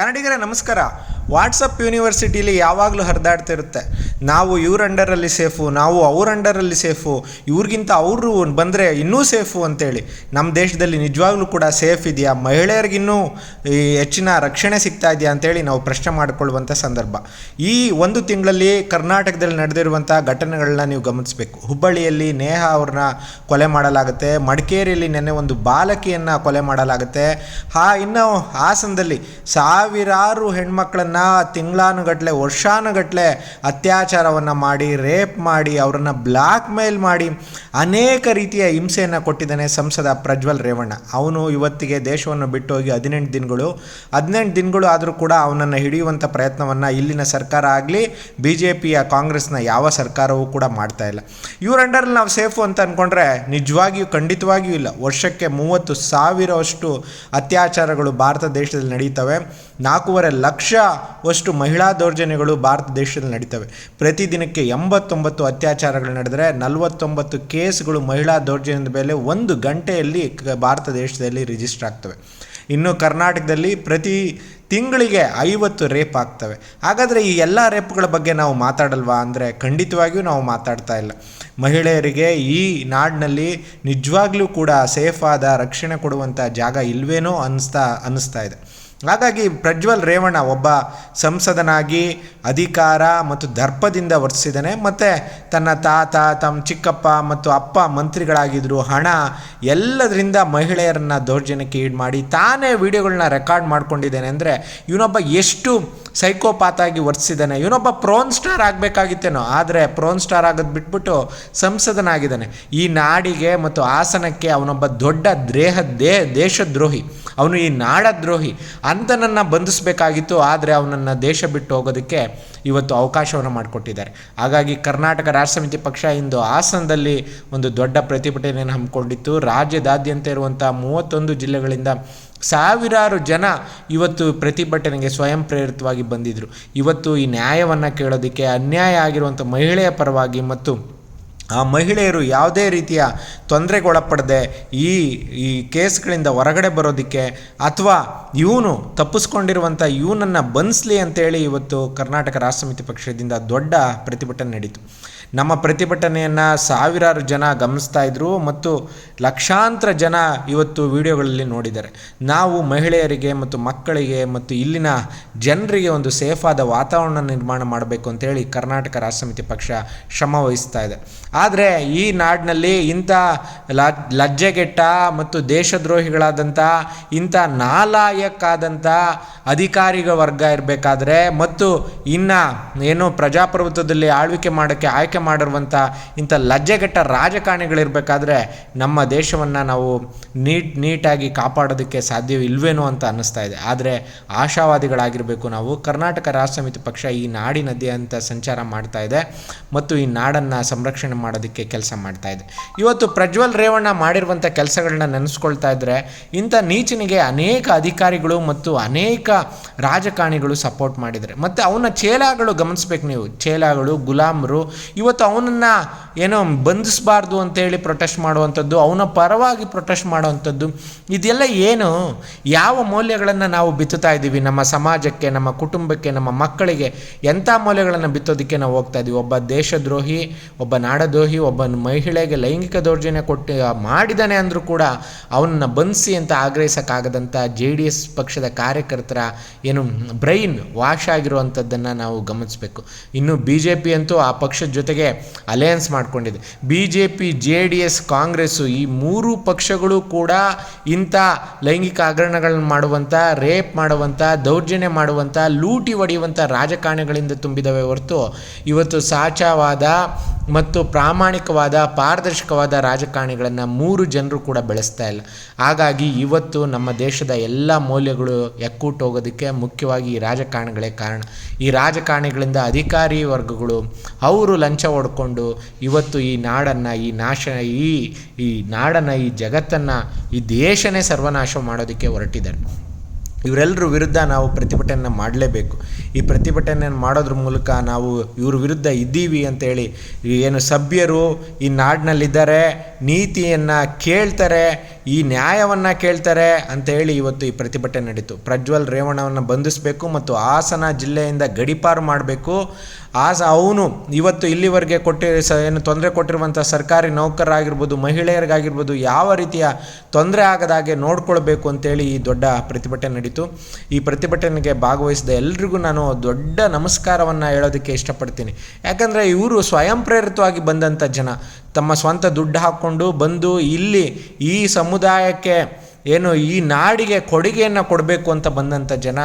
ಕನ್ನಡಿಗರೇ ನಮಸ್ಕಾರ. ವಾಟ್ಸಪ್ ಯೂನಿವರ್ಸಿಟಿಲಿ ಯಾವಾಗಲೂ ಹರಿದಾಡ್ತಿರುತ್ತೆ. ನಾವು ಇವ್ರ ಅಂಡರಲ್ಲಿ ಸೇಫು, ನಾವು ಅವ್ರ ಅಂಡರಲ್ಲಿ ಸೇಫು, ಇವ್ರಿಗಿಂತ ಅವರು ಬಂದರೆ ಇನ್ನೂ ಸೇಫು ಅಂತೇಳಿ. ನಮ್ಮ ದೇಶದಲ್ಲಿ ನಿಜವಾಗ್ಲೂ ಕೂಡ ಸೇಫ್ ಇದೆಯಾ? ಮಹಿಳೆಯರಿಗಿನ್ನೂ ಹೆಚ್ಚಿನ ರಕ್ಷಣೆ ಸಿಗ್ತಾ ಇದೆಯಾ ಅಂತೇಳಿ ನಾವು ಪ್ರಶ್ನೆ ಮಾಡಿಕೊಳ್ಳುವಂಥ ಸಂದರ್ಭ. ಈ ಒಂದು ತಿಂಗಳಲ್ಲಿ ಕರ್ನಾಟಕದಲ್ಲಿ ನಡೆದಿರುವಂಥ ಘಟನೆಗಳನ್ನ ನೀವು ಗಮನಿಸಬೇಕು. ಹುಬ್ಬಳ್ಳಿಯಲ್ಲಿ ನೇಹ ಅವ್ರನ್ನ ಕೊಲೆ ಮಾಡಲಾಗುತ್ತೆ, ಮಡಿಕೇರಿಯಲ್ಲಿ ನೆನ್ನೆ ಒಂದು ಬಾಲಕಿಯನ್ನು ಕೊಲೆ ಮಾಡಲಾಗುತ್ತೆ. ಹಾ, ಇನ್ನು ಹಾಸನದಲ್ಲಿ ಸಾವಿರಾರು ಹೆಣ್ಮಕ್ಳನ್ನ ತಿಂಗಳಾನುಗಟ್ಲೆ, ವರ್ಷಾನುಗಟ್ಲೆ ಅತ್ಯಾಚಾರವನ್ನು ಮಾಡಿ, ರೇಪ್ ಮಾಡಿ, ಅವರನ್ನು ಬ್ಲ್ಯಾಕ್ ಮೇಲ್ ಮಾಡಿ ಅನೇಕ ರೀತಿಯ ಹಿಂಸೆಯನ್ನು ಕೊಟ್ಟಿದ್ದಾನೆ ಸಂಸದ ಪ್ರಜ್ವಲ್ ರೇವಣ್ಣ. ಅವನು ಇವತ್ತಿಗೆ ದೇಶವನ್ನು ಬಿಟ್ಟು ಹೋಗಿ ಹದಿನೆಂಟು ದಿನಗಳು ಹದಿನೆಂಟು ದಿನಗಳು ಆದರೂ ಕೂಡ ಅವನನ್ನು ಹಿಡಿಯುವಂಥ ಪ್ರಯತ್ನವನ್ನು ಇಲ್ಲಿನ ಸರ್ಕಾರ ಆಗಲಿ ಬಿ ಜೆ ಪಿಯ ಕಾಂಗ್ರೆಸ್ನ ಯಾವ ಸರ್ಕಾರವೂ ಕೂಡ ಮಾಡ್ತಾ ಇಲ್ಲ. ಇವ್ರ ಅಂಡರಲ್ಲಿ ನಾವು ಸೇಫು ಅಂತ ಅಂದ್ಕೊಂಡ್ರೆ ನಿಜವಾಗಿಯೂ, ಖಂಡಿತವಾಗಿಯೂ ಇಲ್ಲ. ವರ್ಷಕ್ಕೆ ಮೂವತ್ತು ಸಾವಿರವಷ್ಟು ಅತ್ಯಾಚಾರಗಳು ಭಾರತ ದೇಶದಲ್ಲಿ ನಡೀತವೆ. ನಾಲ್ಕೂವರೆ ಲಕ್ಷವಷ್ಟು ಮಹಿಳಾ ದೌರ್ಜನ್ಯಗಳು ಭಾರತ ದೇಶದಲ್ಲಿ ನಡೀತವೆ. ಪ್ರತಿದಿನಕ್ಕೆ ಎಂಬತ್ತೊಂಬತ್ತು ಅತ್ಯಾಚಾರಗಳು ನಡೆದರೆ ನಲವತ್ತೊಂಬತ್ತು ಕೇಸ್ಗಳು ಮಹಿಳಾ ದೌರ್ಜನ್ಯದ ಮೇಲೆ ಒಂದು ಗಂಟೆಯಲ್ಲಿ ಭಾರತ ದೇಶದಲ್ಲಿ ರಿಜಿಸ್ಟರ್ ಆಗ್ತವೆ. ಇನ್ನು ಕರ್ನಾಟಕದಲ್ಲಿ ಪ್ರತಿ ತಿಂಗಳಿಗೆ ಐವತ್ತು ರೇಪ್ ಆಗ್ತವೆ. ಹಾಗಾದರೆ ಈ ಎಲ್ಲ ರೇಪ್ಗಳ ಬಗ್ಗೆ ನಾವು ಮಾತಾಡಲ್ವಾ? ಅಂದರೆ ಖಂಡಿತವಾಗಿಯೂ ನಾವು ಮಾತಾಡ್ತಾ ಇಲ್ಲ. ಮಹಿಳೆಯರಿಗೆ ಈ ನಾಡಿನಲ್ಲಿ ನಿಜವಾಗ್ಲೂ ಕೂಡ ಸೇಫಾದ ರಕ್ಷಣೆ ಕೊಡುವಂಥ ಜಾಗ ಇಲ್ವೇನೋ ಅನ್ನಿಸ್ತಾ ಅನ್ನಿಸ್ತಾ ಇದೆ. ಹಾಗಾಗಿ ಪ್ರಜ್ವಲ್ ರೇವಣ್ಣ ಒಬ್ಬ ಸಂಸದನಾಗಿ ಅಧಿಕಾರ ಮತ್ತು ದರ್ಪದಿಂದ ವರ್ತಿಸಿದ್ದಾನೆ. ಮತ್ತು ತನ್ನ ತಾತ, ತಮ್ಮ ಚಿಕ್ಕಪ್ಪ ಮತ್ತು ಅಪ್ಪ ಮಂತ್ರಿಗಳಾಗಿದ್ದರು ಹಣ ಎಲ್ಲದರಿಂದ ಮಹಿಳೆಯರನ್ನು ದೌರ್ಜನ್ಯಕ್ಕೆ ಈಡ್ ಮಾಡಿ ತಾನೇ ವಿಡಿಯೋಗಳನ್ನ ರೆಕಾರ್ಡ್ ಮಾಡ್ಕೊಂಡಿದ್ದೇನೆ. ಅಂದರೆ ಇವನೊಬ್ಬ ಎಷ್ಟು ಸೈಕೋಪಾತ್ ಆಗಿ ವರ್ತಿಸಿದ್ದಾನೆ. ಇವನೊಬ್ಬ ಪ್ರೋನ್ ಸ್ಟಾರ್ ಆಗಬೇಕಾಗಿತ್ತೇನೋ, ಆದರೆ ಪ್ರೋನ್ ಸ್ಟಾರ್ ಆಗೋದು ಬಿಟ್ಬಿಟ್ಟು ಸಂಸದನಾಗಿದ್ದಾನೆ. ಈ ನಾಡಿಗೆ ಮತ್ತು ಹಾಸನಕ್ಕೆ ಅವನೊಬ್ಬ ದೊಡ್ಡ ದೇಹ, ದೇ, ದೇಶದ್ರೋಹಿ. ಅವನು ಈ ನಾಡದ್ರೋಹಿ. ಅಂತನನ್ನು ಬಂಧಿಸಬೇಕಾಗಿತ್ತು, ಆದರೆ ಅವನನ್ನು ದೇಶ ಬಿಟ್ಟು ಹೋಗೋದಕ್ಕೆ ಇವತ್ತು ಅವಕಾಶವನ್ನು ಮಾಡಿಕೊಟ್ಟಿದ್ದಾರೆ. ಹಾಗಾಗಿ ಕರ್ನಾಟಕ ರಾಷ್ಟ್ರ ಸಮಿತಿ ಪಕ್ಷ ಇಂದು ಹಾಸನದಲ್ಲಿ ಒಂದು ದೊಡ್ಡ ಪ್ರತಿಭಟನೆಯನ್ನು ಹಮ್ಮಿಕೊಂಡಿತ್ತು. ರಾಜ್ಯದಾದ್ಯಂತ ಇರುವಂಥ ಮೂವತ್ತೊಂದು ಜಿಲ್ಲೆಗಳಿಂದ ಸಾವಿರಾರು ಜನ ಇವತ್ತು ಪ್ರತಿಭಟನೆಗೆ ಸ್ವಯಂ ಪ್ರೇರಿತವಾಗಿ ಬಂದಿದ್ದರು ಇವತ್ತು ಈ ನ್ಯಾಯವನ್ನು ಕೇಳೋದಕ್ಕೆ ಅನ್ಯಾಯ ಆಗಿರುವಂಥ ಮಹಿಳೆಯ ಪರವಾಗಿ ಮತ್ತು ಆ ಮಹಿಳೆಯರು ಯಾವುದೇ ರೀತಿಯ ತೊಂದರೆಗೊಳಪಡದೆ ಈ ಈ ಕೇಸ್ಗಳಿಂದ ಹೊರಗಡೆ ಬರೋದಕ್ಕೆ ಅಥವಾ ಇವನು ತಪ್ಪಿಸ್ಕೊಂಡಿರುವಂಥ ಇವನನ್ನು ಅಂತ ಅಂತೇಳಿ ಇವತ್ತು ಕರ್ನಾಟಕ ರಾಷ್ಟ್ರ ಸಮಿತಿ ಪಕ್ಷದಿಂದ ದೊಡ್ಡ ಪ್ರತಿಭಟನೆ ನಡೀತು. ನಮ್ಮ ಪ್ರತಿಭಟನೆಯನ್ನು ಸಾವಿರಾರು ಜನ ಗಮನಿಸ್ತಾ ಇದ್ರು ಮತ್ತು ಲಕ್ಷಾಂತರ ಜನ ಇವತ್ತು ವಿಡಿಯೋಗಳಲ್ಲಿ ನೋಡಿದ್ದಾರೆ. ನಾವು ಮಹಿಳೆಯರಿಗೆ ಮತ್ತು ಮಕ್ಕಳಿಗೆ ಮತ್ತು ಇಲ್ಲಿನ ಜನರಿಗೆ ಒಂದು ಸೇಫಾದ ವಾತಾವರಣ ನಿರ್ಮಾಣ ಮಾಡಬೇಕು ಅಂತೇಳಿ ಕರ್ನಾಟಕ ರಾಷ್ಟ್ರ ಸಮಿತಿ ಪಕ್ಷ ಶ್ರಮ ವಹಿಸ್ತಾ ಇದೆ. ಆದರೆ ಈ ನಾಡಿನಲ್ಲಿ ಇಂಥ ಲಜ್ಜೆಗೆಟ್ಟ ಮತ್ತು ದೇಶದ್ರೋಹಿಗಳಾದಂಥ, ಇಂಥ ನಾಲಾಯಕ್ಕಾದಂಥ ಅಧಿಕಾರಿಗಳ ವರ್ಗ ಇರಬೇಕಾದ್ರೆ ಮತ್ತು ಇನ್ನು ಏನು ಪ್ರಜಾಪ್ರಭುತ್ವದಲ್ಲಿ ಆಳ್ವಿಕೆ ಮಾಡೋಕ್ಕೆ ಆಯ್ಕೆ ಮಾಡಿರುವಂಥ ಇಂಥ ಲಜ್ಜೆಗೆಟ್ಟ ರಾಜಕಾರಣಿಗಳಿರಬೇಕಾದ್ರೆ ನಮ್ಮ ದೇಶವನ್ನು ನಾವು ನೀಟ್, ನೀಟಾಗಿ ಕಾಪಾಡೋದಕ್ಕೆ ಸಾಧ್ಯವಿಲ್ವೇನೋ ಅಂತ ಅನ್ನಿಸ್ತಾ ಇದೆ. ಆದರೆ ಆಶಾವಾದಿಗಳಾಗಿರಬೇಕು ನಾವು. ಕರ್ನಾಟಕ ರಾಜ್ಯ ಸಮಿತಿ ಪಕ್ಷ ಈ ನಾಡಿನಾದ್ಯಂತ ಸಂಚಾರ ಮಾಡ್ತಾ ಇದೆ ಮತ್ತು ಈ ನಾಡನ್ನು ಸಂರಕ್ಷಣೆ ಮಾಡೋದಕ್ಕೆ ಕೆಲಸ ಮಾಡ್ತಾ ಇದೆ. ಇವತ್ತು ಪ್ರಜ್ವಲ್ ರೇವಣ್ಣ ಮಾಡಿರುವಂಥ ಕೆಲಸಗಳನ್ನ ನೆನೆಸ್ಕೊಳ್ತಾ ಇದ್ದರೆ ಇಂಥ ನೀಚನಿಗೆ ಅನೇಕ ಅಧಿಕಾರಿಗಳು ಮತ್ತು ಅನೇಕ ರಾಜಕಾರಣಿಗಳು ಸಪೋರ್ಟ್ ಮಾಡಿದರೆ ಮತ್ತು ಅವನ ಚೇಲಾಗಳು ಗಮನಿಸ್ಬೇಕು ನೀವು. ಚೇಲಾಗಳು ಗುಲಾಮರು, ಇವತ್ತು ಅವನನ್ನು ಏನೋ ಬಂಧಿಸಬಾರ್ದು ಅಂತೇಳಿ ಪ್ರೊಟೆಸ್ಟ್ ಮಾಡುವಂಥದ್ದು, ಅವನ ಪರವಾಗಿ ಪ್ರೊಟೆಸ್ಟ್ ಮಾಡುವಂಥದ್ದು, ಇದೆಲ್ಲ ಏನು? ಯಾವ ಮೌಲ್ಯಗಳನ್ನು ನಾವು ಬಿತ್ತುತ್ತಾ ಇದ್ದೀವಿ? ನಮ್ಮ ಸಮಾಜಕ್ಕೆ, ನಮ್ಮ ಕುಟುಂಬಕ್ಕೆ, ನಮ್ಮ ಮಕ್ಕಳಿಗೆ ಎಂಥ ಮೌಲ್ಯಗಳನ್ನು ಬಿತ್ತೋದಕ್ಕೆ ನಾವು ಹೋಗ್ತಾ ಇದ್ದೀವಿ? ಒಬ್ಬ ದೇಶದ್ರೋಹಿ, ಒಬ್ಬ ನಾಡದ್ರೋಹಿ, ಒಬ್ಬ ಮಹಿಳೆಗೆ ಲೈಂಗಿಕ ದೌರ್ಜನ್ಯ ಕೊಟ್ಟು ಮಾಡಿದ್ದಾನೆ ಅಂದರೂ ಕೂಡ ಅವನನ್ನು ಬಂಧಿಸಿ ಅಂತ ಆಗ್ರಹಿಸೋಕ್ಕಾಗದಂಥ ಜೆ ಡಿ ಎಸ್ ಪಕ್ಷದ ಕಾರ್ಯಕರ್ತರ ಏನು ಬ್ರೈನ್ ವಾಶ್ ಆಗಿರುವಂಥದ್ದನ್ನು ನಾವು ಗಮನಿಸಬೇಕು. ಇನ್ನು ಬಿ ಜೆ ಪಿ ಅಂತೂ ಆ ಪಕ್ಷದ ಜೊತೆಗೆ ಅಲಯನ್ಸ್ ಮಾಡಿಕೊಂಡಿದೆ. B J P J D S Congress ಈ ಮೂರು ಪಕ್ಷಗಳು ಕೂಡ ಇಂಥ ಲೈಂಗಿಕ ಹಗರಣಗಳನ್ನು ಮಾಡುವಂಥ, ರೇಪ್ ಮಾಡುವಂಥ, ದೌರ್ಜನ್ಯ ಮಾಡುವಂಥ, ಲೂಟಿ ಹೊಡೆಯುವಂಥ ರಾಜಕಾರಣಿಗಳಿಂದ ತುಂಬಿದವೆ ಹೊರತು ಇವತ್ತು ಸಾಚವಾದ ಮತ್ತು ಪ್ರಾಮಾಣಿಕವಾದ, ಪಾರದರ್ಶಕವಾದ ರಾಜಕಾರಣಿಗಳನ್ನು ಮೂರು ಜನರು ಕೂಡ ಬೆಳೆಸ್ತಾ ಇಲ್ಲ. ಹಾಗಾಗಿ ಇವತ್ತು ನಮ್ಮ ದೇಶದ ಎಲ್ಲ ಮೌಲ್ಯಗಳು ಎಕ್ಕೂಟ್ ಹೋಗೋದಕ್ಕೆ ಮುಖ್ಯವಾಗಿ ಈ ರಾಜಕಾರಣಿಗಳೇ ಕಾರಣ. ಈ ರಾಜಕಾರಣಿಗಳಿಂದ ಅಧಿಕಾರಿ ವರ್ಗಗಳು, ಅವರು ಲಂಚ ಹೊಡ್ಕೊಂಡು ಇವತ್ತು ಈ ನಾಡನ್ನು, ಈ ನಾಶ ಈ ಈ ನಾಡನ್ನು, ಈ ಜಗತ್ತನ್ನು, ಈ ದೇಶನೇ ಸರ್ವನಾಶ ಮಾಡೋದಕ್ಕೆ ಹೊರಟಿದ್ದಾರೆ. ಇವರೆಲ್ಲರ ವಿರುದ್ಧ ನಾವು ಪ್ರತಿಭಟನೆ ಮಾಡಲೇಬೇಕು. ಈ ಪ್ರತಿಭಟನೆಯನ್ನು ಮಾಡೋದ್ರ ಮೂಲಕ ನಾವು ಇವ್ರ ವಿರುದ್ಧ ಇದ್ದೀವಿ ಅಂತೇಳಿ ಏನು ಸಭ್ಯರು ಈ ನಾಡಿನಲ್ಲಿದ್ದಾರೆ, ನೀತಿಯನ್ನು ಕೇಳ್ತಾರೆ, ಈ ನ್ಯಾಯವನ್ನು ಕೇಳ್ತಾರೆ ಅಂತ ಹೇಳಿ ಇವತ್ತು ಈ ಪ್ರತಿಭಟನೆ ನಡೀತು. ಪ್ರಜ್ವಲ್ ರೇವಣ್ಣವನ್ನು ಬಂಧಿಸಬೇಕು ಮತ್ತು ಹಾಸನ ಜಿಲ್ಲೆಯಿಂದ ಗಡಿಪಾರು ಮಾಡಬೇಕು. ಆಸ ಅವನು ಇವತ್ತು ಇಲ್ಲಿವರೆಗೆ ಕೊಟ್ಟಿ ಸ ಏನು ತೊಂದರೆ ಕೊಟ್ಟಿರುವಂಥ ಸರ್ಕಾರಿ ನೌಕರರಾಗಿರ್ಬೋದು, ಮಹಿಳೆಯರಿಗಾಗಿರ್ಬೋದು ಯಾವ ರೀತಿಯ ತೊಂದರೆ ಆಗದಾಗೆ ನೋಡ್ಕೊಳ್ಬೇಕು ಅಂತೇಳಿ ಈ ದೊಡ್ಡ ಪ್ರತಿಭಟನೆ ನಡೀತು. ಈ ಪ್ರತಿಭಟನೆಗೆ ಭಾಗವಹಿಸಿದ ಎಲ್ರಿಗೂ ನಾನು ದೊಡ್ಡ ನಮಸ್ಕಾರವನ್ನು ಹೇಳೋದಕ್ಕೆ ಇಷ್ಟಪಡ್ತೀನಿ. ಯಾಕಂದರೆ ಇವರು ಸ್ವಯಂ ಪ್ರೇರಿತವಾಗಿ ಬಂದಂಥ ಜನ. ತಮ್ಮ ಸ್ವಂತ ದುಡ್ಡು ಹಾಕ್ಕೊಂಡು ಬಂದು ಇಲ್ಲಿ ಈ ಸಮುದಾಯಕ್ಕೆ ಏನು ಈ ನಾಡಿಗೆ ಕೊಡುಗೆಯನ್ನು ಕೊಡಬೇಕು ಅಂತ ಬಂದಂಥ ಜನ,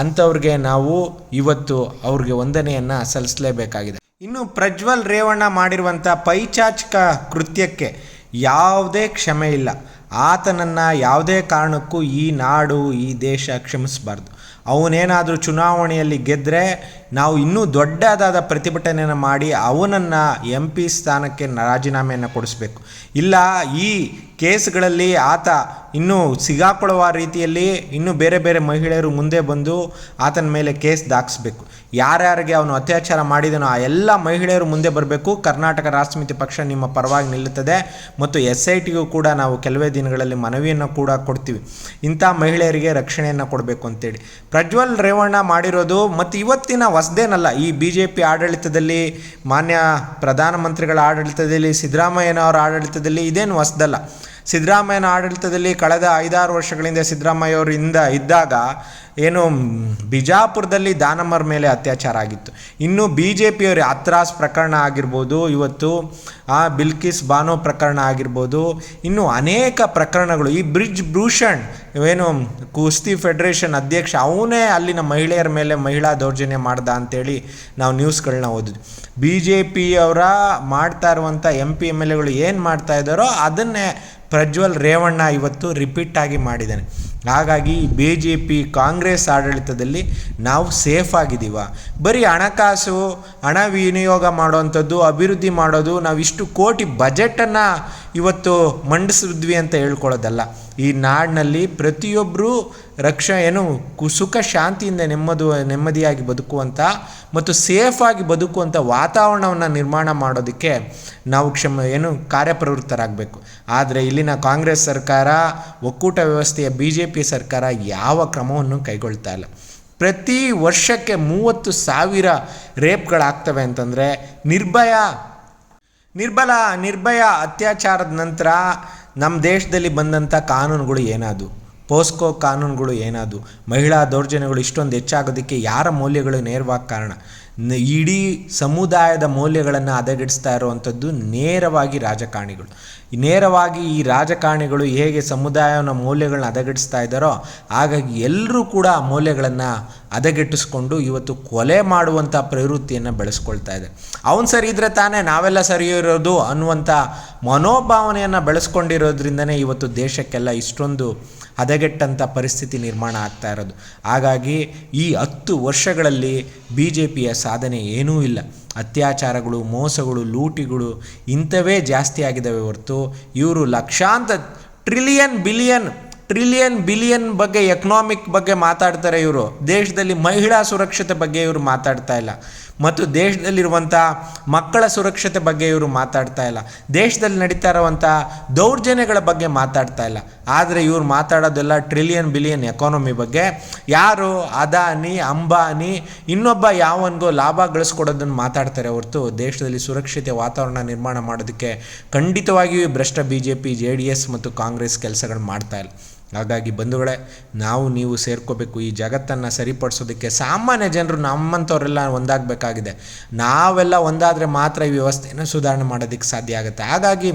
ಅಂಥವ್ರಿಗೆ ನಾವು ಇವತ್ತು ಅವ್ರಿಗೆ ವಂದನೆಯನ್ನು ಸಲ್ಲಿಸಲೇಬೇಕಾಗಿದೆ. ಇನ್ನು ಪ್ರಜ್ವಲ್ ರೇವಣ್ಣ ಮಾಡಿರುವಂಥ ಪೈಚಾಚಿಕ ಕೃತ್ಯಕ್ಕೆ ಯಾವುದೇ ಕ್ಷಮೆ ಇಲ್ಲ. ಆತನನ್ನು ಯಾವುದೇ ಕಾರಣಕ್ಕೂ ಈ ನಾಡು, ಈ ದೇಶ ಕ್ಷಮಿಸಬಾರ್ದು. ಅವನೇನಾದರೂ ಚುನಾವಣೆಯಲ್ಲಿ ಗೆದ್ದರೆ ನಾವು ಇನ್ನೂ ದೊಡ್ಡದಾದ ಪ್ರತಿಭಟನೆಯನ್ನು ಮಾಡಿ ಅವನನ್ನು ಎಂ ಪಿ ಸ್ಥಾನಕ್ಕೆ ರಾಜೀನಾಮೆಯನ್ನು ಕೊಡಿಸ್ಬೇಕು. ಇಲ್ಲ, ಈ ಕೇಸ್ಗಳಲ್ಲಿ ಆತ ಇನ್ನೂ ಸಿಗಾಕೊಳ್ಳುವ ರೀತಿಯಲ್ಲಿ ಇನ್ನೂ ಬೇರೆ ಬೇರೆ ಮಹಿಳೆಯರು ಮುಂದೆ ಬಂದು ಆತನ ಮೇಲೆ ಕೇಸ್ ದಾಖಿಸ್ಬೇಕು. ಯಾರ್ಯಾರಿಗೆ ಅವನು ಅತ್ಯಾಚಾರ ಮಾಡಿದನೋ ಆ ಎಲ್ಲ ಮಹಿಳೆಯರು ಮುಂದೆ ಬರಬೇಕು. ಕರ್ನಾಟಕ ರಾಷ್ಟ್ರಮಿತಿ ಪಕ್ಷ ನಿಮ್ಮ ಪರವಾಗಿ ನಿಲ್ಲುತ್ತದೆ ಮತ್ತು ಎಸ್ ಐ ಟಿಗೂ ಕೂಡ ನಾವು ಕೆಲವೇ ದಿನಗಳಲ್ಲಿ ಮನವಿಯನ್ನು ಕೂಡ ಕೊಡ್ತೀವಿ. ಇಂಥ ಮಹಿಳೆಯರಿಗೆ ರಕ್ಷಣೆಯನ್ನು ಕೊಡಬೇಕು ಅಂತೇಳಿ. ಪ್ರಜ್ವಲ್ ರೇವಣ್ಣ ಮಾಡಿರೋದು ಮತ್ತು ಇವತ್ತಿನ ಹೊಸದೇನಲ್ಲ, ಈ ಬಿ ಜೆ ಪಿ ಆಡಳಿತದಲ್ಲಿ, ಮಾನ್ಯ ಪ್ರಧಾನಮಂತ್ರಿಗಳ ಆಡಳಿತದಲ್ಲಿ, ಸಿದ್ದರಾಮಯ್ಯನವರ ಆಡಳಿತದಲ್ಲಿ ಇದೇನು ಹೊಸದಲ್ಲ. ಸಿದ್ದರಾಮಯ್ಯನ ಆಡಳಿತದಲ್ಲಿ ಕಳೆದ ಐದಾರು ವರ್ಷಗಳಿಂದ ಸಿದ್ದರಾಮಯ್ಯ ಇಂದ ಇದ್ದಾಗ ಏನು ಬಿಜಾಪುರದಲ್ಲಿ ದಾನಮ್ಮರ ಮೇಲೆ ಅತ್ಯಾಚಾರ ಆಗಿತ್ತು. ಇನ್ನು ಬಿ ಜೆ ಪಿಯವರು ಅತ್ರಾಸ್ ಪ್ರಕರಣ ಆಗಿರ್ಬೋದು, ಇವತ್ತು, ಆ, ಬಿಲ್ಕಿಸ್ ಬಾನೋ ಪ್ರಕರಣ ಆಗಿರ್ಬೋದು, ಇನ್ನು ಅನೇಕ ಪ್ರಕರಣಗಳು. ಈ ಬ್ರಿಡ್ಜ್ ಭೂಷಣ್, ಏನು, ಕುಸ್ತಿ ಫೆಡರೇಷನ್ ಅಧ್ಯಕ್ಷ, ಅವನೇ ಅಲ್ಲಿನ ಮಹಿಳೆಯರ ಮೇಲೆ ಮಹಿಳಾ ದೌರ್ಜನ್ಯ ಮಾಡ್ದ ಅಂತೇಳಿ ನಾವು ನ್ಯೂಸ್ಗಳನ್ನ ಓದಿದ್ವಿ. ಬಿ ಜೆ ಪಿಯವರ ಮಾಡ್ತಾ ಇರುವಂಥ ಎಂ ಪಿ ಎಂ ಎಲ್ ಎಗಳು ಏನು ಮಾಡ್ತಾ ಇದ್ದಾರೋ ಅದನ್ನೇ ಪ್ರಜ್ವಲ್ ರೇವಣ್ಣ ಇವತ್ತು ರಿಪೀಟ್ ಆಗಿ ಮಾಡಿದ್ದಾನೆ. ಹಾಗಾಗಿ ಬಿ ಜೆ ಪಿ ಕಾಂಗ್ರೆಸ್ ಆಡಳಿತದಲ್ಲಿ ನಾವು ಸೇಫ್ ಆಗಿದ್ದೀವ. ಬರೀ ಹಣಕಾಸು, ಹಣ ವಿನಿಯೋಗ ಮಾಡುವಂಥದ್ದು, ಅಭಿವೃದ್ಧಿ ಮಾಡೋದು ನಾವು ಇಷ್ಟು ಕೋಟಿ ಬಜೆಟನ್ನು ಇವತ್ತು ಮಂಡಿಸಿದ್ವಿ ಅಂತ ಹೇಳ್ಕೊಳ್ಳೋದಲ್ಲ. ಈ ನಾಡಿನಲ್ಲಿ ಪ್ರತಿಯೊಬ್ಬರೂ ರಕ್ಷ ಏನು ಸುಖ, ಶಾಂತಿಯಿಂದ ನೆಮ್ಮದು, ನೆಮ್ಮದಿಯಾಗಿ ಬದುಕುವಂಥ ಮತ್ತು ಸೇಫಾಗಿ ಬದುಕುವಂಥ ವಾತಾವರಣವನ್ನು ನಿರ್ಮಾಣ ಮಾಡೋದಕ್ಕೆ ನಾವು ಕ್ಷಮ, ಏನು ಕಾರ್ಯಪ್ರವೃತ್ತರಾಗಬೇಕು. ಆದರೆ ಇಲ್ಲಿನ ಕಾಂಗ್ರೆಸ್ ಸರ್ಕಾರ, ಒಕ್ಕೂಟ ವ್ಯವಸ್ಥೆಯ ಬಿ ಜೆ ಪಿ ಸರ್ಕಾರ ಯಾವ ಕ್ರಮವನ್ನು ಕೈಗೊಳ್ತಾ ಇಲ್ಲ. ಪ್ರತಿ ವರ್ಷಕ್ಕೆ ಮೂವತ್ತು ಸಾವಿರ ರೇಪ್ಗಳಾಗ್ತವೆ ಅಂತಂದರೆ ನಿರ್ಭಯ, ನಿರ್ಬಲ, ನಿರ್ಭಯ ಅತ್ಯಾಚಾರದ ನಂತರ ನಮ್ಮ ದೇಶದಲ್ಲಿ ಬಂದಂಥ ಕಾನೂನುಗಳು ಏನಾದು ಪೋಸ್ಕೋ ಕಾನೂನುಗಳು ಏನಾದವು? ಮಹಿಳಾ ದೌರ್ಜನ್ಯಗಳು ಇಷ್ಟೊಂದು ಹೆಚ್ಚಾಗೋದಕ್ಕೆ ಯಾರ ಮೌಲ್ಯಗಳು ನೇರವಾಗಿ ಕಾರಣ? ಇಡೀ ಸಮುದಾಯದ ಮೌಲ್ಯಗಳನ್ನು ಹದಗೆಡಿಸ್ತಾ ಇರುವಂಥದ್ದು ನೇರವಾಗಿ ರಾಜಕಾರಣಿಗಳು. ನೇರವಾಗಿ ಈ ರಾಜಕಾರಣಿಗಳು ಹೇಗೆ ಸಮುದಾಯನ ಮೌಲ್ಯಗಳನ್ನ ಹದಗೆಡಿಸ್ತಾ ಇದ್ದಾರೋ, ಹಾಗಾಗಿ ಎಲ್ಲರೂ ಕೂಡ ಆ ಮೌಲ್ಯಗಳನ್ನು ಹದಗೆಟ್ಟಿಸ್ಕೊಂಡು ಇವತ್ತು ಕೊಲೆ ಮಾಡುವಂಥ ಪ್ರವೃತ್ತಿಯನ್ನು ಬೆಳೆಸ್ಕೊಳ್ತಾ ಇದೆ. ಅವನು ಸರಿ ಇದ್ರೆ ತಾನೇ ನಾವೆಲ್ಲ ಸರಿ ಇರೋದು ಅನ್ನುವಂಥ ಮನೋಭಾವನೆಯನ್ನು ಬೆಳೆಸ್ಕೊಂಡಿರೋದ್ರಿಂದನೇ ಇವತ್ತು ದೇಶಕ್ಕೆಲ್ಲ ಇಷ್ಟೊಂದು ಹದಗೆಟ್ಟಂಥ ಪರಿಸ್ಥಿತಿ ನಿರ್ಮಾಣ ಆಗ್ತಾ ಇರೋದು. ಹಾಗಾಗಿ ಈ ಹತ್ತು ವರ್ಷಗಳಲ್ಲಿ ಬಿ ಜೆ ಪಿಯ ಸಾಧನೆ ಏನೂ ಇಲ್ಲ. ಅತ್ಯಾಚಾರಗಳು, ಮೋಸಗಳು, ಲೂಟಿಗಳು ಇಂಥವೇ ಜಾಸ್ತಿ ಆಗಿದ್ದಾವೆ ಹೊರತು ಇವರು ಲಕ್ಷಾಂತ ಟ್ರಿಲಿಯನ್ ಬಿಲಿಯನ್ ಟ್ರಿಲಿಯನ್ ಬಿಲಿಯನ್ ಬಗ್ಗೆ ಎಕನಾಮಿಕ್ ಬಗ್ಗೆ ಮಾತಾಡ್ತಾರೆ ಇವರು. ದೇಶದಲ್ಲಿ ಮಹಿಳಾ ಸುರಕ್ಷತೆ ಬಗ್ಗೆ ಇವರು ಮಾತಾಡ್ತಾ ಇಲ್ಲ. ಮತ್ತು ದೇಶದಲ್ಲಿರುವಂಥ ಮಕ್ಕಳ ಸುರಕ್ಷತೆ ಬಗ್ಗೆ ಇವರು ಮಾತಾಡ್ತಾ ಇಲ್ಲ. ದೇಶದಲ್ಲಿ ನಡೀತಾ ಇರುವಂಥ ದೌರ್ಜನ್ಯಗಳ ಬಗ್ಗೆ ಮಾತಾಡ್ತಾ ಇಲ್ಲ. ಆದರೆ ಇವ್ರು ಮಾತಾಡೋದೆಲ್ಲ ಟ್ರಿಲಿಯನ್ ಬಿಲಿಯನ್ ಎಕಾನಮಿ ಬಗ್ಗೆ. ಯಾರು ಅದಾನಿ, ಅಂಬಾನಿ, ಇನ್ನೊಬ್ಬ ಯಾವನಿಗೋ ಲಾಭ ಗಳಿಸ್ಕೊಡೋದನ್ನು ಮಾತಾಡ್ತಾರೆ ಹೊರತು ದೇಶದಲ್ಲಿ ಸುರಕ್ಷಿತ ವಾತಾವರಣ ನಿರ್ಮಾಣ ಮಾಡೋದಕ್ಕೆ ಖಂಡಿತವಾಗಿಯೂ ಭ್ರಷ್ಟ B J P J D S ಮತ್ತು ಕಾಂಗ್ರೆಸ್ ಕೆಲಸಗಳು ಮಾಡ್ತಾ ಇಲ್ಲ. ಹಾಗಾಗಿ ಬಂಧುಗಳೇ, ನಾವು ನೀವು ಸೇರ್ಕೋಬೇಕು. ಈ ಜಗತ್ತನ್ನು ಸರಿಪಡಿಸೋದಕ್ಕೆ ಸಾಮಾನ್ಯ ಜನರು ನಮ್ಮಂಥವರೆಲ್ಲ ಒಂದಾಗಬೇಕಾಗಿದೆ. ನಾವೆಲ್ಲ ಒಂದಾದರೆ ಮಾತ್ರ ಈ ವ್ಯವಸ್ಥೆಯನ್ನು ಸುಧಾರಣೆ ಮಾಡೋದಕ್ಕೆ ಸಾಧ್ಯ ಆಗುತ್ತೆ. ಹಾಗಾಗಿ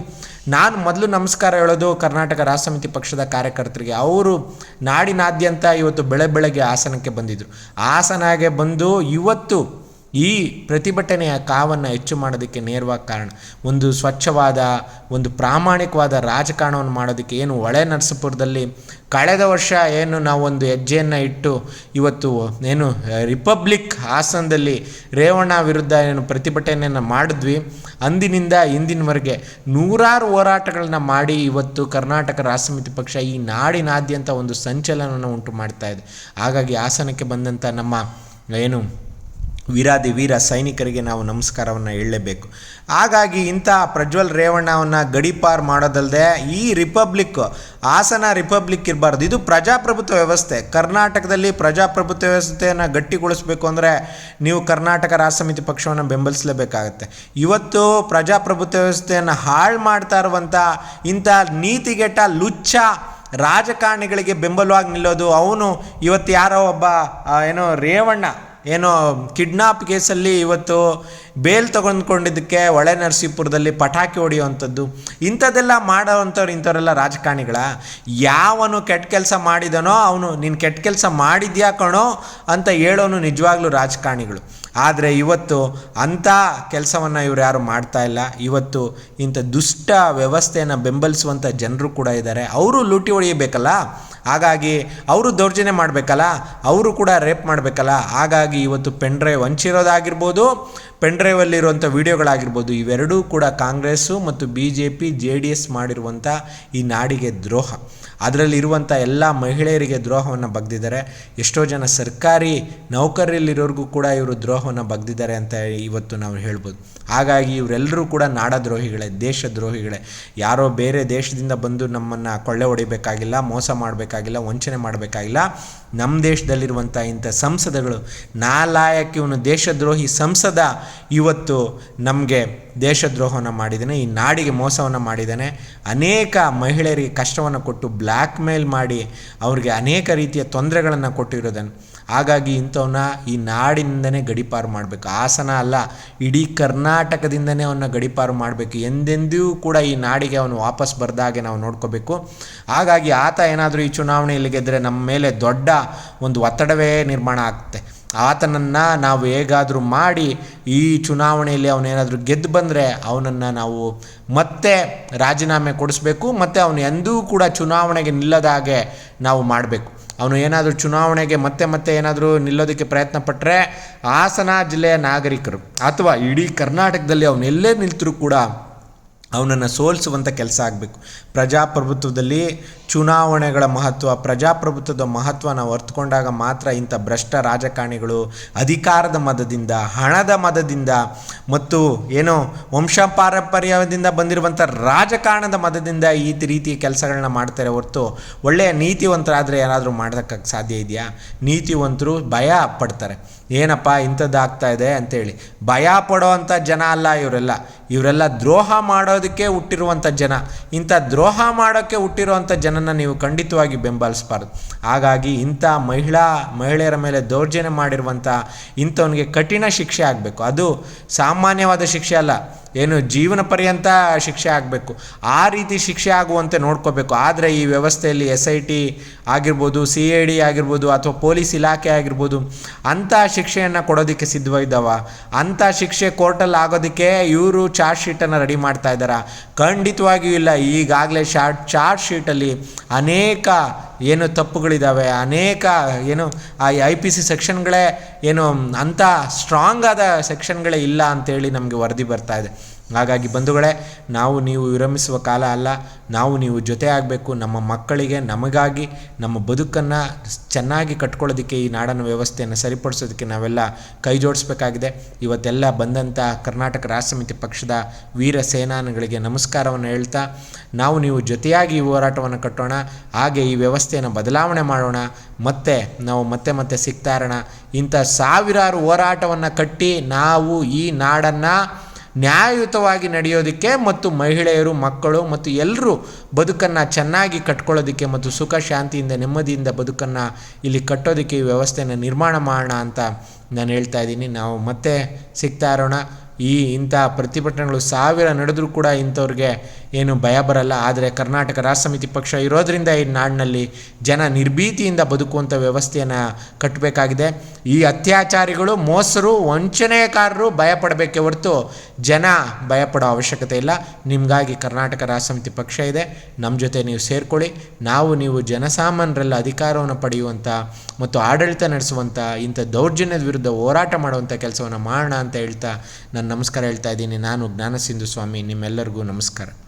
ನಾನು ಮೊದಲು ನಮಸ್ಕಾರ ಹೇಳೋದು ಕರ್ನಾಟಕ ರಾಷ್ಟ್ರ ಸಮಿತಿ ಪಕ್ಷದ ಕಾರ್ಯಕರ್ತರಿಗೆ. ಅವರು ನಾಡಿನಾದ್ಯಂತ ಇವತ್ತು ಬೆಳೆ ಬೆಳಗ್ಗೆ ಆಸನಕ್ಕೆ ಬಂದಿದ್ದರು ಹಾಸನಗೆ ಬಂದು ಇವತ್ತು ಈ ಪ್ರತಿಭಟನೆಯ ಕಾವನ್ನು ಹೆಚ್ಚು ಮಾಡೋದಕ್ಕೆ ನೇರವಾಗಿ ಕಾರಣ, ಒಂದು ಸ್ವಚ್ಛವಾದ, ಒಂದು ಪ್ರಾಮಾಣಿಕವಾದ ರಾಜಕಾರಣವನ್ನು ಮಾಡೋದಕ್ಕೆ ಏನು ಹೊಳೆ ನರಸಪುರದಲ್ಲಿ ಕಳೆದ ವರ್ಷ ಏನು ನಾವು ಒಂದು ಹೆಜ್ಜೆಯನ್ನು ಇಟ್ಟು ಇವತ್ತು ಏನು ರಿಪಬ್ಲಿಕ್ ಹಾಸನದಲ್ಲಿ ರೇವಣ್ಣ ವಿರುದ್ಧ ಏನು ಪ್ರತಿಭಟನೆಯನ್ನು ಮಾಡಿದ್ವಿ, ಅಂದಿನಿಂದ ಇಂದಿನವರೆಗೆ ನೂರಾರು ಹೋರಾಟಗಳನ್ನ ಮಾಡಿ ಇವತ್ತು ಕರ್ನಾಟಕ ರಾಷ್ಟ್ರ ಪಕ್ಷ ಈ ನಾಡಿನಾದ್ಯಂತ ಒಂದು ಸಂಚಲನವನ್ನು ಉಂಟು ಮಾಡ್ತಾ ಇದೆ. ಹಾಗಾಗಿ ಹಾಸನಕ್ಕೆ ಬಂದಂಥ ನಮ್ಮ ಏನು ವೀರಾದಿ ವೀರ ಸೈನಿಕರಿಗೆ ನಾವು ನಮಸ್ಕಾರವನ್ನು ಹೇಳಲೇಬೇಕು. ಹಾಗಾಗಿ ಇಂಥ ಪ್ರಜ್ವಲ್ ರೇವಣ್ಣವನ್ನು ಗಡೀಪಾರು ಮಾಡೋದಲ್ಲದೆ ಈ ರಿಪಬ್ಲಿಕ್, ಹಾಸನ ರಿಪಬ್ಲಿಕ್ ಇರಬಾರ್ದು. ಇದು ಪ್ರಜಾಪ್ರಭುತ್ವ ವ್ಯವಸ್ಥೆ. ಕರ್ನಾಟಕದಲ್ಲಿ ಪ್ರಜಾಪ್ರಭುತ್ವ ವ್ಯವಸ್ಥೆಯನ್ನು ಗಟ್ಟಿಗೊಳಿಸಬೇಕು ಅಂದರೆ ನೀವು ಕರ್ನಾಟಕ ರಾಷ್ಟ್ರ ಸಮಿತಿ ಪಕ್ಷವನ್ನು ಬೆಂಬಲಿಸಲೇಬೇಕಾಗತ್ತೆ. ಇವತ್ತು ಪ್ರಜಾಪ್ರಭುತ್ವ ವ್ಯವಸ್ಥೆಯನ್ನು ಹಾಳು ಮಾಡ್ತಾ ಇರುವಂಥ ಇಂಥ ನೀತಿಗೆಟ್ಟ ಲುಚ್ಚ ರಾಜಕಾರಣಿಗಳಿಗೆ ಬೆಂಬಲವಾಗಿ ನಿಲ್ಲೋದು ಅವನು. ಇವತ್ತು ಯಾರೋ ಒಬ್ಬ ಏನೋ ರೇವಣ್ಣ ಏನೋ ಕಿಡ್ನಾಪ್ ಕೇಸಲ್ಲಿ ಇವತ್ತು ಬೇಲ್ ತೊಗೊಂಡ್ಕೊಂಡಿದ್ದಕ್ಕೆ ಹೊಳೆ ನರಸೀಪುರದಲ್ಲಿ ಪಟಾಕಿ ಹೊಡೆಯುವಂಥದ್ದು, ಇಂಥದ್ದೆಲ್ಲ ಮಾಡೋವಂಥವ್ರು ಇಂಥವರೆಲ್ಲ ರಾಜಕಾರಣಿಗಳ. ಯಾವನು ಕೆಟ್ಟ ಕೆಲಸ ಮಾಡಿದನೋ ಅವನು, ನೀನು ಕೆಟ್ಟ ಕೆಲಸ ಮಾಡಿದ್ಯಾ ಕಣೋ ಅಂತ ಹೇಳೋನು ನಿಜವಾಗ್ಲೂ ರಾಜಕಾರಣಿಗಳು. ಆದರೆ ಇವತ್ತು ಅಂಥ ಕೆಲಸವನ್ನು ಇವ್ರು ಯಾರು ಮಾಡ್ತಾ ಇಲ್ಲ. ಇವತ್ತು ಇಂಥ ದುಷ್ಟ ವ್ಯವಸ್ಥೆಯನ್ನು ಬೆಂಬಲಿಸುವಂಥ ಜನರು ಕೂಡ ಇದ್ದಾರೆ. ಅವರು ಲೂಟಿ ಹೊಡೆಯಬೇಕಲ್ಲ? ಹಾಗಾಗಿ ಅವರು ದೌರ್ಜನ್ಯ ಮಾಡಬೇಕಲ್ಲ ಅವರು ಕೂಡ ರೇಪ್ ಮಾಡಬೇಕಲ್ಲ. ಹಾಗಾಗಿ ಇವತ್ತು ಪೆನ್ ಡ್ರೈವ್ ಹಂಚಿರೋದಾಗಿರ್ಬೋದು ಪೆನ್ ಡ್ರೈವಲ್ಲಿರುವಂಥ ವಿಡಿಯೋಗಳಾಗಿರ್ಬೋದು, ಇವೆರಡೂ ಕೂಡ ಕಾಂಗ್ರೆಸ್ಸು ಮತ್ತು B J P J D S ಮಾಡಿರುವಂಥ ಈ ನಾಡಿಗೆ ದ್ರೋಹ. ಅದರಲ್ಲಿರುವಂಥ ಎಲ್ಲ ಮಹಿಳೆಯರಿಗೆ ದ್ರೋಹವನ್ನು ಬಗ್ದಿದ್ದಾರೆ. ಎಷ್ಟೋ ಜನ ಸರ್ಕಾರಿ ನೌಕರಿಯಲ್ಲಿರೋರಿಗೂ ಕೂಡ ಇವರು ದ್ರೋಹವನ್ನು ಬಗ್ದಿದ್ದಾರೆ ಅಂತ ಇವತ್ತು ನಾವು ಹೇಳ್ಬೋದು. ಹಾಗಾಗಿ ಇವರೆಲ್ಲರೂ ಕೂಡ ನಾಡದ್ರೋಹಿಗಳೇ, ದೇಶದ್ರೋಹಿಗಳೇ. ಯಾರೋ ಬೇರೆ ದೇಶದಿಂದ ಬಂದು ನಮ್ಮನ್ನು ಕೊಳ್ಳೆ ಹೊಡಿಬೇಕಾಗಿಲ್ಲ, ಮೋಸ ಮಾಡಬೇಕಾಗಿಲ್ಲ, ವಂಚನೆ ಮಾಡಬೇಕಾಗಿಲ್ಲ. ನಮ್ಮ ದೇಶದಲ್ಲಿರುವಂಥ ಇಂಥ ಸಂಸದಗಳು ನಾಲಾಯಕ್ಕೆ ಇವನು ದೇಶದ್ರೋಹಿ ಸಂಸದ ಇವತ್ತು ನಮಗೆ ದೇಶದ್ರೋಹವನ್ನು ಮಾಡಿದ್ದಾನೆ, ಈ ನಾಡಿಗೆ ಮೋಸವನ್ನು ಮಾಡಿದ್ದಾನೆ. ಅನೇಕ ಮಹಿಳೆಯರಿಗೆ ಕಷ್ಟವನ್ನು ಕೊಟ್ಟು ಬ್ಲ್ಯಾಕ್ ಮೇಲ್ ಮಾಡಿ ಅವ್ರಿಗೆ ಅನೇಕ ರೀತಿಯ ತೊಂದರೆಗಳನ್ನು ಕೊಟ್ಟಿರೋದನ್ನು ಹಾಗಾಗಿ ಇಂಥವನ್ನ ಈ ನಾಡಿನಿಂದನೇ ಗಡಿಪಾರು ಮಾಡಬೇಕು. ಹಾಸನ ಅಲ್ಲ, ಇಡೀ ಕರ್ನಾಟಕದಿಂದನೇ ಅವನ್ನ ಗಡಿಪಾರು ಮಾಡಬೇಕು. ಎಂದೆಂದೂ ಕೂಡ ಈ ನಾಡಿಗೆ ಅವನು ವಾಪಸ್ ಬರ್ದಾಗೆ ನಾವು ನೋಡ್ಕೋಬೇಕು. ಹಾಗಾಗಿ ಆತ ಏನಾದರೂ ಈ ಚುನಾವಣೆಯಲ್ಲಿ ಗೆದ್ದರೆ ನಮ್ಮ ಮೇಲೆ ದೊಡ್ಡ ಒಂದು ಒತ್ತಡವೇ ನಿರ್ಮಾಣ ಆಗುತ್ತೆ ಆತನನ್ನು ನಾವು ಹೇಗಾದರೂ ಮಾಡಿ ಈ ಚುನಾವಣೆಯಲ್ಲಿ ಅವನೇನಾದರೂ ಗೆದ್ದು ಬಂದರೆ ಅವನನ್ನು ನಾವು ಮತ್ತೆ ರಾಜೀನಾಮೆ ಕೊಡಿಸ್ಬೇಕು, ಮತ್ತು ಅವನು ಎಂದೂ ಕೂಡ ಚುನಾವಣೆಗೆ ನಿಲ್ಲದ ಹಾಗೆ ನಾವು ಮಾಡಬೇಕು. ಅವನು ಏನಾದರೂ ಚುನಾವಣೆಗೆ ಮತ್ತೆ ಮತ್ತೆ ಏನಾದರೂ ನಿಲ್ಲೋದಕ್ಕೆ ಪ್ರಯತ್ನ ಪಟ್ಟರೆ ಹಾಸನ ಜಿಲ್ಲೆಯ ನಾಗರಿಕರು ಅಥವಾ ಇಡೀ ಕರ್ನಾಟಕದಲ್ಲಿ ಅವನು ಎಲ್ಲೇ ನಿಲ್ತರೂ ಕೂಡ ಅವನನ್ನು ಸೋಲಿಸುವಂಥ ಕೆಲಸ ಆಗಬೇಕು. ಪ್ರಜಾಪ್ರಭುತ್ವದಲ್ಲಿ ಚುನಾವಣೆಗಳ ಮಹತ್ವ, ಪ್ರಜಾಪ್ರಭುತ್ವದ ಮಹತ್ವ ನಾವು ಮಾತ್ರ ಇಂಥ ಭ್ರಷ್ಟ ರಾಜಕಾರಣಿಗಳು ಅಧಿಕಾರದ ಮದದಿಂದ, ಹಣದ ಮದದಿಂದ ಮತ್ತು ಏನೋ ವಂಶ ಪಾರಂಪರ್ಯದಿಂದ ಬಂದಿರುವಂಥ ರಾಜಕಾರಣದ ಮದದಿಂದ ಈ ರೀತಿಯ ಕೆಲಸಗಳನ್ನ ಮಾಡ್ತಾರೆ ಹೊರತು ಒಳ್ಳೆಯ ನೀತಿವಂತರಾದರೆ ಏನಾದರೂ ಮಾಡೋದಕ್ಕೆ ಸಾಧ್ಯ ಇದೆಯಾ? ನೀತಿವಂತರು ಭಯ ಪಡ್ತಾರೆ. ಏನಪ್ಪ ಇಂಥದ್ದಾಗ್ತಾ ಇದೆ ಅಂತೇಳಿ. ಭಯ ಪಡೋ ಅಂಥ ಜನ ಅಲ್ಲ ಇವರೆಲ್ಲ. ಇವರೆಲ್ಲ ದ್ರೋಹ ಮಾಡೋದಕ್ಕೆ ಹುಟ್ಟಿರುವಂಥ ಜನ. ಇಂಥ ದ್ರೋಹ ಮಾಡೋಕ್ಕೆ ಹುಟ್ಟಿರುವಂಥ ಜನನ ನೀವು ಖಂಡಿತವಾಗಿ ಬೆಂಬಲಿಸಬಾರ್ದು. ಹಾಗಾಗಿ ಇಂಥ ಮಹಿಳಾ, ಮಹಿಳೆಯರ ಮೇಲೆ ದೌರ್ಜನ್ಯ ಮಾಡಿರುವಂಥ ಇಂಥವನಿಗೆ ಕಠಿಣ ಶಿಕ್ಷೆ ಆಗಬೇಕು. ಅದು ಸಾಮಾನ್ಯವಾದ ಶಿಕ್ಷೆ ಅಲ್ಲ. ಏನು ಜೀವನ ಪರ್ಯಂತ ಶಿಕ್ಷೆ ಆಗಬೇಕು. ಆ ರೀತಿ ಶಿಕ್ಷೆ ಆಗುವಂತೆ ನೋಡ್ಕೋಬೇಕು. ಆದರೆ ಈ ವ್ಯವಸ್ಥೆಯಲ್ಲಿ ಎಸ್ ಐ ಟಿ ಆಗಿರ್ಬೋದು, ಸಿ ಐ ಡಿ ಆಗಿರ್ಬೋದು ಅಥವಾ ಪೊಲೀಸ್ ಇಲಾಖೆ ಆಗಿರ್ಬೋದು, ಅಂಥ ಶಿಕ್ಷೆಯನ್ನು ಕೊಡೋದಕ್ಕೆ ಸಿದ್ಧವಿದ್ದಾವ ಅಂಥ ಶಿಕ್ಷೆ ಕೋರ್ಟಲ್ಲಿ ಆಗೋದಕ್ಕೆ ಇವರು ಚಾರ್ಜ್ ಶೀಟನ್ನು ರೆಡಿ ಮಾಡ್ತಾ ಇದ್ದಾರಾ? ಖಂಡಿತವಾಗಿಯೂ ಇಲ್ಲ. ಈಗಾಗಲೇ ಶಾರ್ಟ್, ಚಾರ್ಜ್ ಶೀಟಲ್ಲಿ ಅನೇಕ ಏನು ತಪ್ಪುಗಳಿದ್ದಾವೆ ಅನೇಕ ಏನು ಆ ಐ ಪಿ ಸಿ ಸೆಕ್ಷನ್ಗಳೇ ಏನು ಅಂಥ ಸ್ಟ್ರಾಂಗ್ ಆದ ಸೆಕ್ಷನ್ಗಳೇ ಇಲ್ಲ ಅಂತೇಳಿ ನಮಗೆ ವರದಿ ಬರ್ತಾ ಇದೆ. ಹಾಗಾಗಿ ಬಂಧುಗಳೇ, ನಾವು ನೀವು ವಿರಮಿಸುವ ಕಾಲ ಅಲ್ಲ. ನಾವು ನೀವು ಜೊತೆ ಆಗಬೇಕು. ನಮ್ಮ ಮಕ್ಕಳಿಗೆ, ನಮಗಾಗಿ, ನಮ್ಮ ಬದುಕನ್ನು ಚೆನ್ನಾಗಿ ಕಟ್ಕೊಳ್ಳೋದಕ್ಕೆ ಈ ನಾಡನ ವ್ಯವಸ್ಥೆಯನ್ನು ಸರಿಪಡಿಸೋದಕ್ಕೆ ನಾವೆಲ್ಲ ಕೈ ಜೋಡಿಸ್ಬೇಕಾಗಿದೆ. ಇವತ್ತೆಲ್ಲ ಬಂದಂಥ ಕರ್ನಾಟಕ ರಾಷ್ಟ್ರ ಸಮಿತಿ ಪಕ್ಷದ ವೀರ ಸೇನಾನಿಗಳಿಗೆ ನಮಸ್ಕಾರವನ್ನು ಹೇಳ್ತಾ, ನಾವು ನೀವು ಜೊತೆಯಾಗಿ ಈ ಹೋರಾಟವನ್ನು ಕಟ್ಟೋಣ. ಹಾಗೆ ಈ ವ್ಯವಸ್ಥೆಯನ್ನು ಬದಲಾವಣೆ ಮಾಡೋಣ. ಮತ್ತೆ ನಾವು ಮತ್ತೆ ಮತ್ತೆ ಸಿಗ್ತಾ ಇರೋಣ. ಇಂಥ ಸಾವಿರಾರು ಹೋರಾಟವನ್ನು ಕಟ್ಟಿ ನಾವು ಈ ನಾಡನ್ನು ನ್ಯಾಯಯುತವಾಗಿ ನಡೆಯೋದಕ್ಕೆ ಮತ್ತು ಮಹಿಳೆಯರು, ಮಕ್ಕಳು ಮತ್ತು ಎಲ್ಲರೂ ಬದುಕನ್ನು ಚೆನ್ನಾಗಿ ಕಟ್ಕೊಳ್ಳೋದಕ್ಕೆ ಮತ್ತು ಸುಖ, ಶಾಂತಿಯಿಂದ ನೆಮ್ಮದಿಯಿಂದ ಬದುಕನ್ನು ಇಲ್ಲಿ ಕಟ್ಟೋದಕ್ಕೆ ಈ ವ್ಯವಸ್ಥೆಯನ್ನು ನಿರ್ಮಾಣ ಮಾಡೋಣ ಅಂತ ನಾನು ಹೇಳ್ತಾ ಇದ್ದೀನಿ. ನಾವು ಮತ್ತೆ ಸಿಗ್ತಾ ಇರೋಣ. ಈ ಇಂಥ ಪ್ರತಿಭಟನೆಗಳು ಸಾವಿರ ನಡೆದರೂ ಕೂಡ ಇಂಥವ್ರಿಗೆ ಏನು ಭಯ ಬರಲ್ಲ. ಆದರೆ ಕರ್ನಾಟಕ ರಾಷ್ಟ್ರ ಸಮಿತಿ ಪಕ್ಷ ಇರೋದರಿಂದ ಈ ನಾಡಿನಲ್ಲಿ ಜನ ನಿರ್ಭೀತಿಯಿಂದ ಬದುಕುವಂಥ ವ್ಯವಸ್ಥೆಯನ್ನು ಕಟ್ಟಬೇಕಾಗಿದೆ ಈ ಅತ್ಯಾಚಾರಿಗಳು, ಮೋಸರು ವಂಚನೆಕಾರರು ಭಯಪಡಬೇಕೆ ಹೊರತು ಜನ ಭಯಪಡೋ ಅವಶ್ಯಕತೆ ಇಲ್ಲ. ನಿಮಗಾಗಿ ಕರ್ನಾಟಕ ರಾಷ್ಟ್ರ ಸಮಿತಿ ಪಕ್ಷ ಇದೆ. ನಮ್ಮ ಜೊತೆ ನೀವು ಸೇರ್ಕೊಳ್ಳಿ. ನಾವು ನೀವು ಜನಸಾಮಾನ್ಯರೆಲ್ಲ ಅಧಿಕಾರವನ್ನು ಪಡೆಯುವಂಥ ಮತ್ತು ಆಡಳಿತ ನಡೆಸುವಂಥ ಇಂಥ ದೌರ್ಜನ್ಯದ ವಿರುದ್ಧ ಹೋರಾಟ ಮಾಡುವಂಥ ಕೆಲಸವನ್ನು ಮಾಡೋಣ ಅಂತ ಹೇಳ್ತಾ ನಾನು ನಮಸ್ಕಾರ ಹೇಳ್ತಾ ಇದ್ದೀನಿ. ನಾನು ಜ್ಞಾನಸಿಂಧು ಸ್ವಾಮಿ. ನಿಮ್ಮೆಲ್ಲರಿಗೂ ನಮಸ್ಕಾರ.